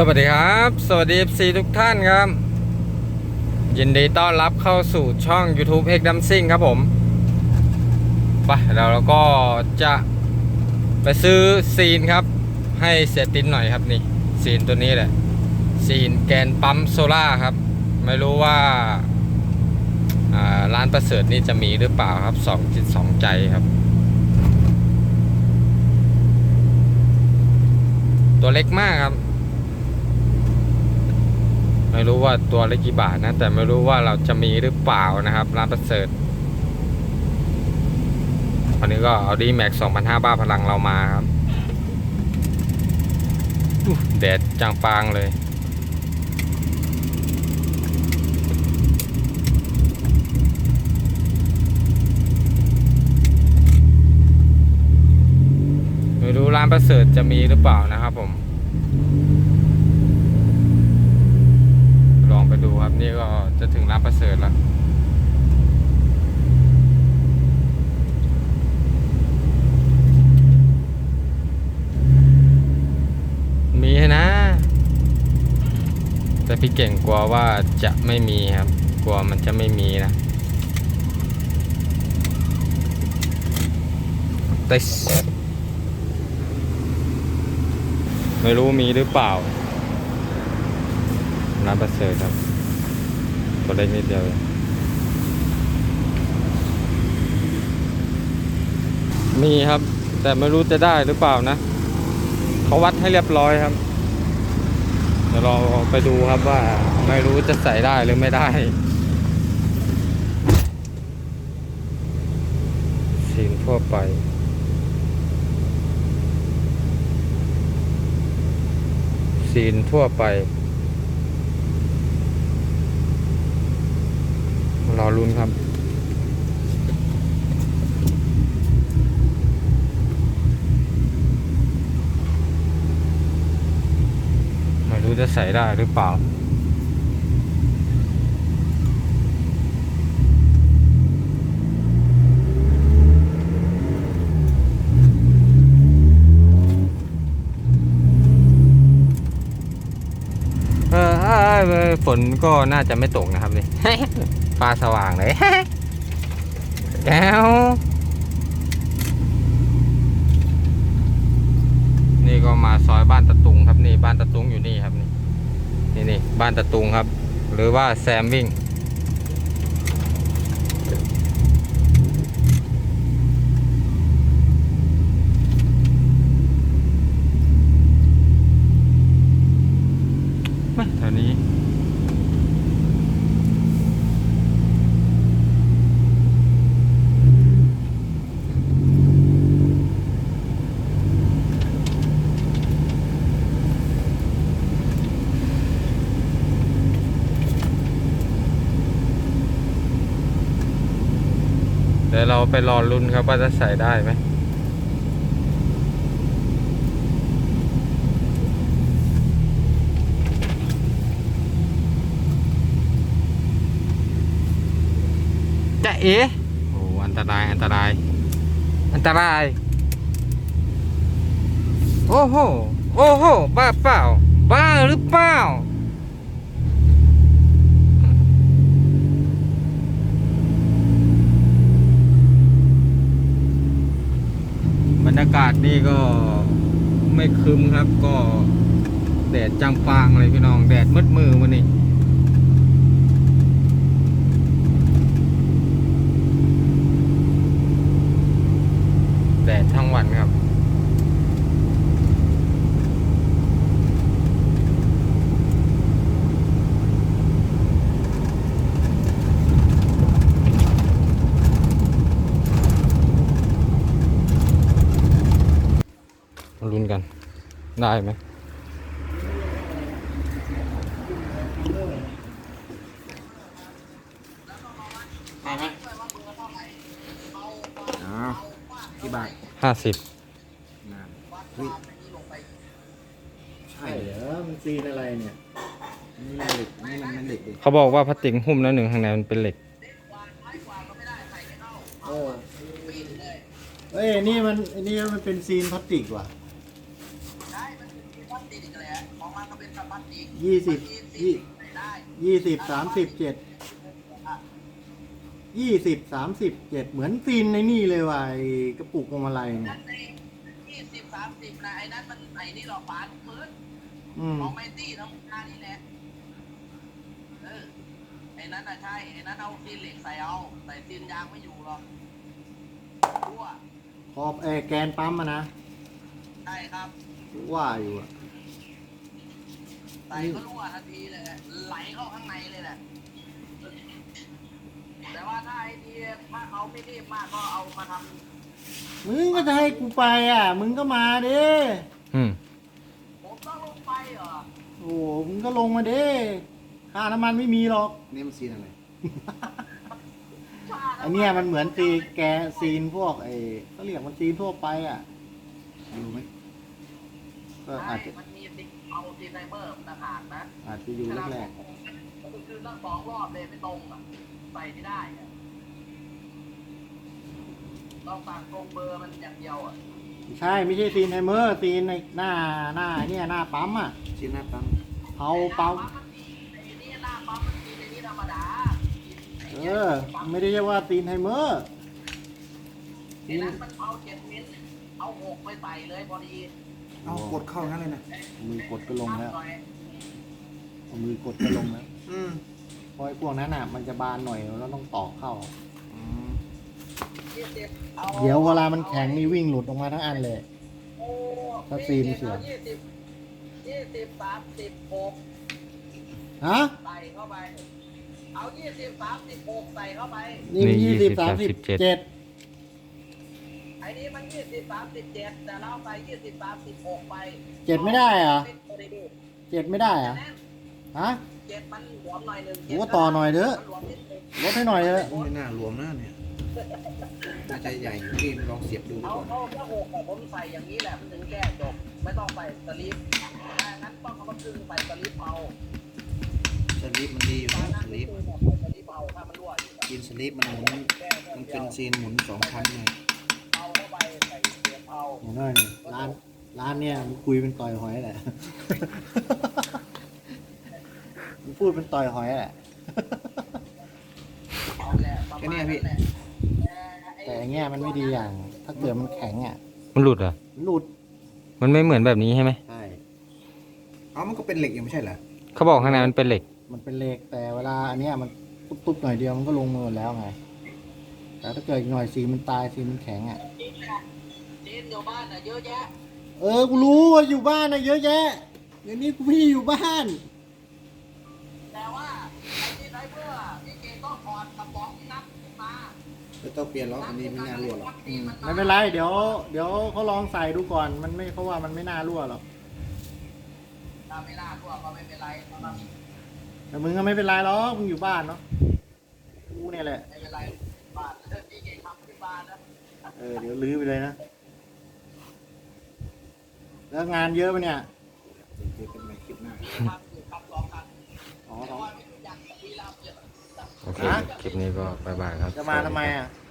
สวัสดีครับ สวัสดี FC ทุกท่านครับ ยินดีต้อนรับเข้าสู่ช่อง YouTube X d a m s i n g ครับผมไปเราแล้วก็จะไปซื้อซีนครับ ให้เสียตินหน่อยครับนี่ ซีนตัวนี้แหละ ซีนแกนปั๊มโซล่าครับ ไม่รู้ว่าร้านประเสริฐนี่จะมีหรือเปล่าครับสองจิตสองใจครับ ตัวเล็กมากครับ ไม่รู้ว่าตัวเล็กกี่บาทนะ แต่ไม่รู้ว่าเราจะมีหรือเปล่านะครับ ร้านประเสริฐวันนี้ก็เอาดีแม็ก2,500บ้าพลังเรามาครับแดดจางปางเลยไม่รู้ร้านประเสริฐจะมีหรือเปล่านะครับผม ลองไปดู ครับ นี่ก็จะถึงร้านประเสริฐแล้วมีนะ แต่พี่เก่งกลัวว่าจะไม่มีครับ กลัวมันจะไม่มีนะ แต่ไม่รู้มีหรือเปล่าร้านประเสริฐครับ ตัวเล็กนิดเดียวเองมีครับ แต่ไม่รู้จะได้หรือเปล่านะเขาวัดให้เรียบร้อยครับ เดี๋ยวเราไปดูครับว่า ไม่รู้จะใส่ได้หรือไม่ได้ซีนทั่วไปซีนทั่วไป รอลุ้นครับไม่รู้จะใส่ได้หรือเปล่าเออฝนก็น่าจะไม่ตกนะครับนี่ ฟ้าสว่างเลยแก้วนี่ก็มาซอยบ้านตะตุงครับนี่บ้านตะตุงอยู่นี่ครับนี่นี่นี่บ้านตะตุงครับ หรือว่าแซมวิ่งไม่แถวนี้ ดี๋ยวเราไปรอลุ้นครับว่าจะใส่ได้ไหมจะเอ๋โอ้อันตรายอันตราย อันตราย โอ้โห โอ้โห บ้าเปล่า บ้าหรือเปล่า บ รยากาศนี่ก็ไม่คึมครับก็แดดจำฟางเลยพี่น้อง แดดมืดมือวันนี้ แดดทั้งวันครับ มาลุ้นกัน ได้ไหมได้ไหมอ๋อกี่บาทห้าสิบนานเฮ้ยใช่เหรอมันซีนอะไรเนี่ย นี่มันเหล็ก นี่มันมันเหล็กดิเขาบอกว่าพลาสติกหุ้มแล้วหนึ่งข้างในมันเป็นเหล็ก เออเอ้ยนี่มันอันนี่มันเป็นซีนพลาสติกว่ะ ติดอีกแหละของมันก็เป็นสปัตติก ยี่สิบยี่ได้ยี่สิบสามสิบเจ็ดยี่สิบสามสิบเจ็ดเหมือนซีนในนี่เลยว่ะไอ้กระปุกพวงมาลัยเนี่นั่ยนในยี่สิบสามสิบนะไอ้นั้นมันไอ้นี่หรอกปานพื้นอืม ของไมตี้ทั้งงานนี่แหละ เออ ไอ้นั้นน่ะใช่ ไอ้นั้นเอาซีนเหล็กใส่เอา ใส่ซีนยางไม่อยู่หรอกรั่วขอบไอ้แกนปั๊มมานะ ใช่ครับ ว่าอยู่อะ ใส่ก็รั่วทันทีเลยไหลเข้าข้างในเลยแหละ แต่ว่าถ้าไอ้ทีถ้าเขาไม่รีบมากก็เอามาทำมึงก็จะให้กูไปอะ มึงก็มาดิอืมผมต้องลงไปเหรอโอ้โหมึงก็ลงมาดิค่าน้ำมันไม่มีหรอก นี่มันซีนอะไรไอเนี้ยมันเหมือนซีแกซีนพวกไอ้เขาเรียกมันซีนทั่วไปอะอยู่ไหม ก็ใช่อาจจะมันมีติ๊กเอาซีไนเมอร์ต่างหากนะอาจจะอยู่แรกก็คือตั้งสองรอบเลยไม่ตรงอะใส่ไม่ได้อะต้องสั่งตรงเบอร์มันอย่างเดียวอะๆใช่ไม่ใช่ซีนไฮเมอร์ซีนในหน้าหน้าเนี่ยหน้าปั๊มอะซีนหน้าปั๊มเผาเปาไอ้นี่หน้าปั๊มมันมีในนี้ธรรมดาเออ ไม่ได้เรียกว่าซีนไฮเมอร์ไอ้นั้นมันเอาเจ็ดมิลเอาหกไปใส่เลยพอดี เอากดเข้างั้นเลยนะมือกดก็ลงแล้วหน่อยเอามือกดก็ลงแล้วอืมเพราะไอ้พวกนั้นอะ มันจะบานหน่อยแล้วต้องตอกเข้าอืมยี่สิบอาเดี๋ยวเวลามันแข็งนี่วิ่งหลุดออกมาทั้งอันเลยโอ้ถ้าซีนเสีย ยี่สิบยี่สิบสามสิบหกฮะ ใส่เข้าไป เอายี่สิบสามสิบหกใส่เข้าไป นี่ยี่สิบสามสิบเจ็ดไอ้นี้มันยี่สิบสามสิบเจ็ดแต่เราไปยี่สิบสามสิบหกไปเจ็ดไม่ได้เหรอไม่ได้ดูเจ็ดไม่ได้เหรอแน่นฮะ เจ็ดมันหลวมหน่อยหนึ่งโอ้ต่อหน่อยเถอะมันหลวมนิดนึงลดให้หน่อยเถอะไม่น่ารวมนะเนี่ยน่าจะใหญ่อยู่ที่ลองเสียบดูดีเอากว่าเอาถ้าหกอะผมใส่อย่างนี้แหละมันถึงแก้จบไม่ต้องใส่สลิปถ้างั้นต้องเอามาครึ่งใส่สลิปเอาสลิปมันดีอยู่ถ้านะงั้สนลิปคือแบบใส่สลิปเอาถ้ามันรั่วอยู่อะกินสลิปมันหมุน แก้แค่มันเดีเป็ยนว ซีนหมุนสองครั้งเลยเอาเข้าไปใส่เสียบเอาเห็นไหมนี่ร้านร้านเนี่ยมันคุยเป็นต่อยหอยแหละ มันพูดเป็นต่อยหอยแหละเอาแหละประมาณนั้นแหละแต่อย่างเงี้ยมันไม่ดีอย่าง ถ้าเกิดมันแข็งอะมันหลุดเหรอมันหลุด มันไม่เหมือนแบบนี้ใช่ไหม ใช่ เอามันก็เป็นเหล็กอยู่ไม่ใช่เหรอ เขาบอกข้างในมันเป็นเหล็ก มันเป็นเหล็กแต่เวลาอันเนี้ยมันตุ๊บๆหน่อยเดียวมันก็ลงมือแล้วไง แต่ถ้าเกิดอีกหน่อยสีมันตายสีมันแข็งอะจี นน่ะจีนอยู่บ้านน่ะเยอะแยะ เออ กูรู้ว่าอยู่บ้านนะเยอะแยะ เดี๋ยวนี้กูพี่อยู่บ้าน แต่ว่าไอ้ที่ไรเพื่อพี่เกต้องถอดกระป๋องนับขึ้นมาไม่ต้องเปลี่ยนล็อกอันนี้ไม่น่ารั่วหรอกอืมไม่เป็นไร เดี๋ยว เดี๋ยวเขาลองใส่ดูก่อน มันไม่เขาว่ามันไม่น่ารั่วหรอก ถ้าไม่น่ารั่วก็ไม่เป็นไรนะครับแต่มึงก็ไม่เป็นไรหรอก มึงอยู่บ้านเนาะ กูเนี่ยแหละ ไม่เป็นไรบ้านเออพี่เกทำที่บ้านนะ เออ เดี๋ยวลื้อไปเลยนะ แล้วงานเยอะปะเนี่ยเจอกันใหม่คลิปหน้าทำอยู่ครับสองครั้งอ๋อแต่ว่าไม่อยากจะวีรามเยอะโอเค คลิปนี้ก็บายบายครับ จะมาทำไมอะส